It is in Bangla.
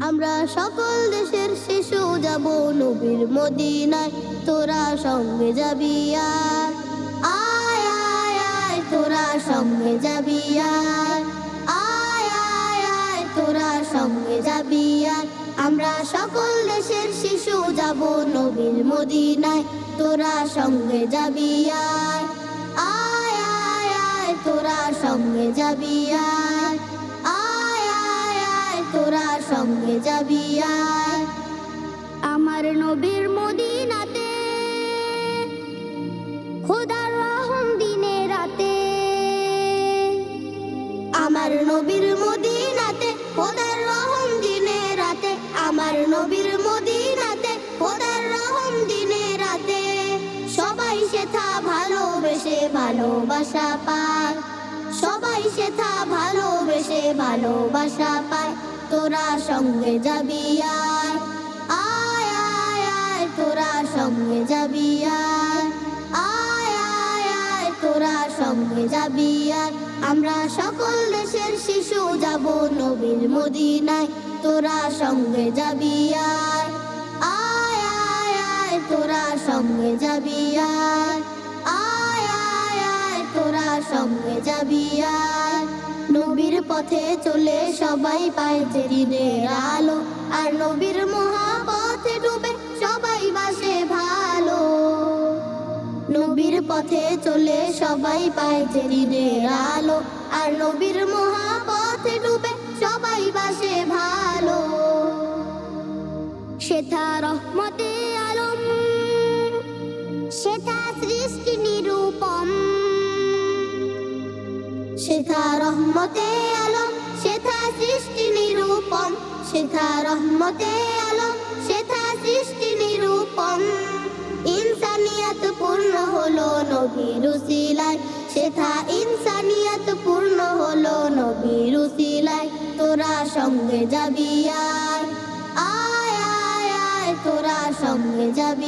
আমরা সকল দেশের শিশু যাব নবীর মদিনায়। তোরা সঙ্গে যাবি আর। আয় আয় আয়, তোরা সঙ্গে যাবি আর। আয় আয় আয়, তোরা সঙ্গে যাবি আর। আমরা সকল দেশের শিশু যাব নবীর মদিনায়। তোরা সঙ্গে যাবি আর। আয় আয় আয়, তোরা সঙ্গে যাবি আর। তোরা সঙ্গে যাবি আর। আমার নবীর মদিনাতে, খোদার রহম দিনে রাতে। আমার নবীর মদিনাতে, খোদার রহম দিনে রাতে। আমার নবীর মদিনাতে, খোদার রহম দিনে রাতে। সবাই সেথা ভালোবেসে ভালোবাসা পায়। সবাই সেথা ভালোবেসে ভালোবাসা পায়। তোরা সঙ্গে যাবি আর, আয় আয় আয়, তোরা সঙ্গে যাবি আর, আয় আয় আয়, তোরা সঙ্গে যাবি আমরা সকল দেশের শিশু যাব নবীর মদিনায়। তোরা সঙ্গে যাবি আর, আয় আয় আয়, তোরা সঙ্গে যাবি আয় যাবি আর। নবীর পথে চলে সবাই পায় যে হৃদের আলো। আর নবীর মহাপথে ডুবে সবাই বাসে ভালো। নবীর পথে চলে সবাই পায় যে হৃদের আলো। আর নবীর মহাপথে ডুবে সবাই বাসে ভালো। সেথা রহমতে আলম, সেথা সৃষ্টি নিরূপম। সেথা রহমতে আলম, সেথা সৃষ্টি নিরূপম সেথা রহমতে আলম, সেথা সৃষ্টি নিরূপম ইনসানিয়ত পূর্ণ হলো নবীর উসিলায়। সেথা ইনসানিয়ত পূর্ণ হলো নবীর উসিলায়। তোরা সঙ্গে যাবি আয় আয় আয়, তোরা সঙ্গে যাবি